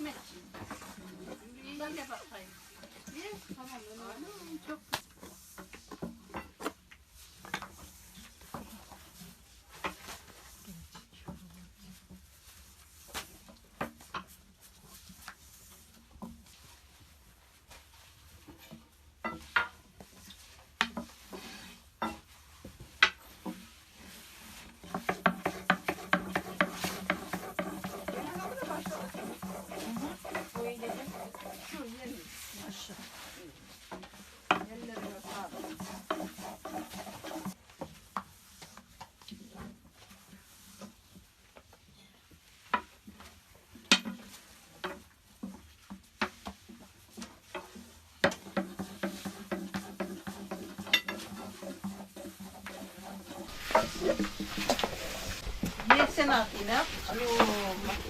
ekmek. Ben de bakayım. Niye? Tamam. Çok じゃなくてね、あのー、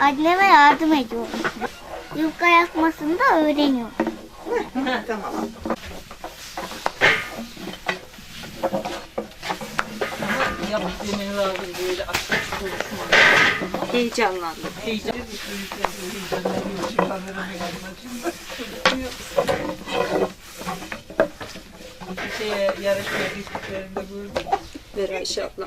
Anneme yardım ediyorum. Yufka yakmasını da öğreniyorum. Tamam. Yemeği lazım böyle açık konuşma. Heyecanlandım. Heyecan. Şeye, yarışmaya gittiklerinde gördüm. Ver Ayşe abla.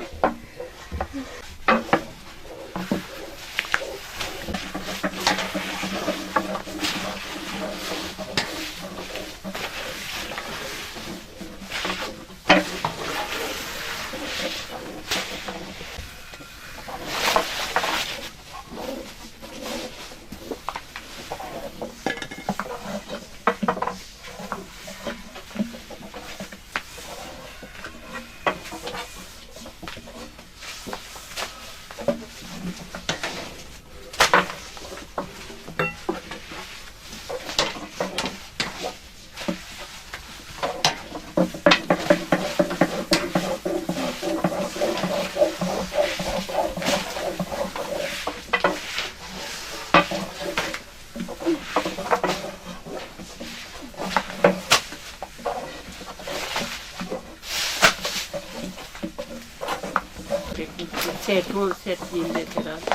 Sert, o sertliğinde herhalde.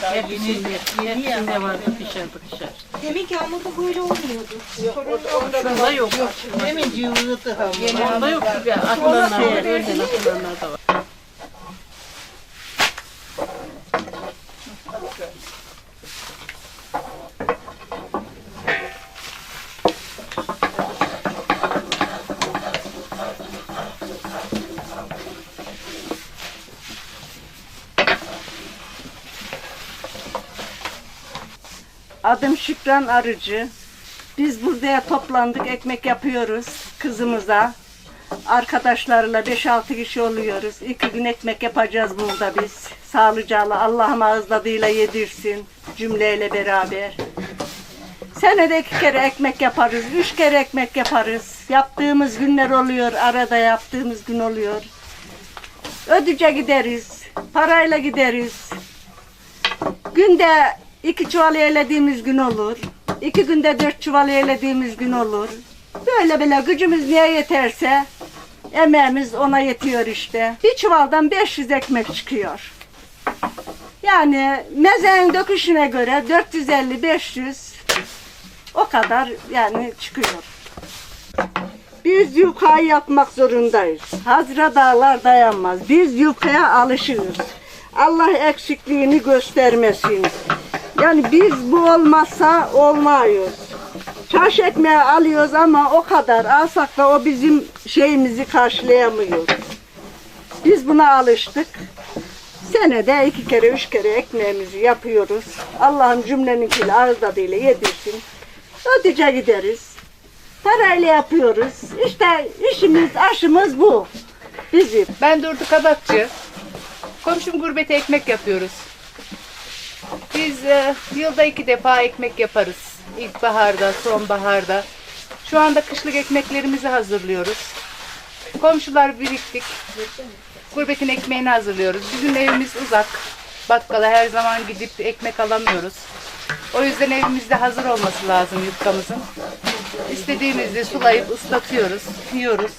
Hepsinde, hepsinde var pişer pişer. Demin ki hamurda böyle olmuyordu. Şunda yok. Demin cıvıdı hamur. Onda yok. Atılanlar var, önden atılanlar da var. Adım Şükran Arıcı. Biz buraya toplandık, ekmek yapıyoruz kızımıza. Arkadaşlarla 5-6 kişi oluyoruz. İki gün ekmek yapacağız burada biz. Sağlıcakla Allah'ım ağız tadıyla yedirsin cümleyle beraber. Senede iki kere ekmek yaparız, üç kere ekmek yaparız. Yaptığımız günler oluyor, arada yaptığımız gün oluyor. Ödüce gideriz, parayla gideriz. Günde iki çuval yerlediğimiz gün olur. İki günde dört çuval yerlediğimiz gün olur. Böyle böyle gücümüz niye yeterse emeğimiz ona yetiyor işte. Bir çuvaldan 500 ekmek çıkıyor. Yani mezenin döküşüne göre 450-500 o kadar yani çıkıyor. Biz yufkayı yapmak zorundayız. Hazra dağlar dayanmaz. Biz yufkaya alışığız. Allah eksikliğini göstermesin. Yani biz bu olmazsa olmuyoruz. Çarş ekmeği alıyoruz ama o kadar alsak da o bizim şeyimizi karşılayamıyor. Biz buna alıştık. Senede iki kere, üç kere ekmeğimizi yapıyoruz. Allah'ım cümleninkiyle ağız tadıyla yedirsin. Ödece gideriz. Parayla yapıyoruz. İşte işimiz, aşımız bu. Bizim. Ben Durdu Kabakçı. Komşum gurbete ekmek yapıyoruz. Biz e, yılda iki defa ekmek yaparız. İlkbaharda, sonbaharda. Şu anda kışlık ekmeklerimizi hazırlıyoruz. Komşular biriktik. Gurbetin ekmeğini hazırlıyoruz. Bizim evimiz uzak. Bakkala her zaman gidip ekmek alamıyoruz. O yüzden evimizde hazır olması lazım yufkamızın. İstediğimizde sulayıp ıslatıyoruz, yiyoruz.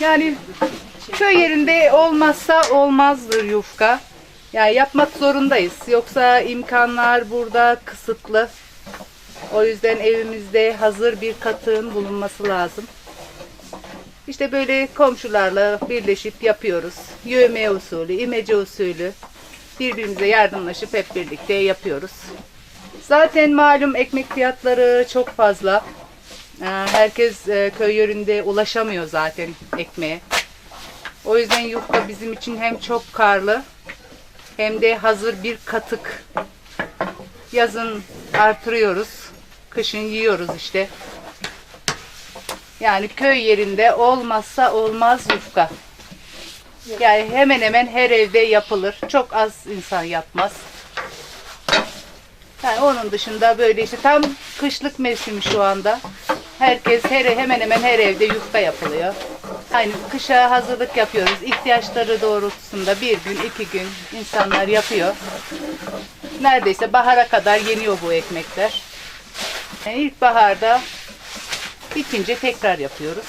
Yani köy yerinde olmazsa olmazdır yufka. Yani yapmak zorundayız. Yoksa imkanlar burada kısıtlı. O yüzden evimizde hazır bir katığın bulunması lazım. İşte böyle komşularla birleşip yapıyoruz. Yövme usulü, imece usulü. Birbirimize yardımlaşıp hep birlikte yapıyoruz. Zaten malum ekmek fiyatları çok fazla. Ee, Herkes e, köy yönünde ulaşamıyor zaten ekmeğe. O yüzden yufka bizim için hem çok karlı hem de hazır bir katık. Yazın artırıyoruz. Kışın yiyoruz işte. Yani köy yerinde olmazsa olmaz yufka. Yani hemen hemen her evde yapılır. Çok az insan yapmaz. Yani onun dışında böyle işte tam kışlık mevsimi şu anda. Herkes her hemen hemen her evde yufka yapılıyor. Hani kışa hazırlık yapıyoruz. İhtiyaçları doğrultusunda bir gün, iki gün insanlar yapıyor. Neredeyse bahara kadar yeniyor bu ekmekler. Yani ilkbaharda bitince tekrar yapıyoruz.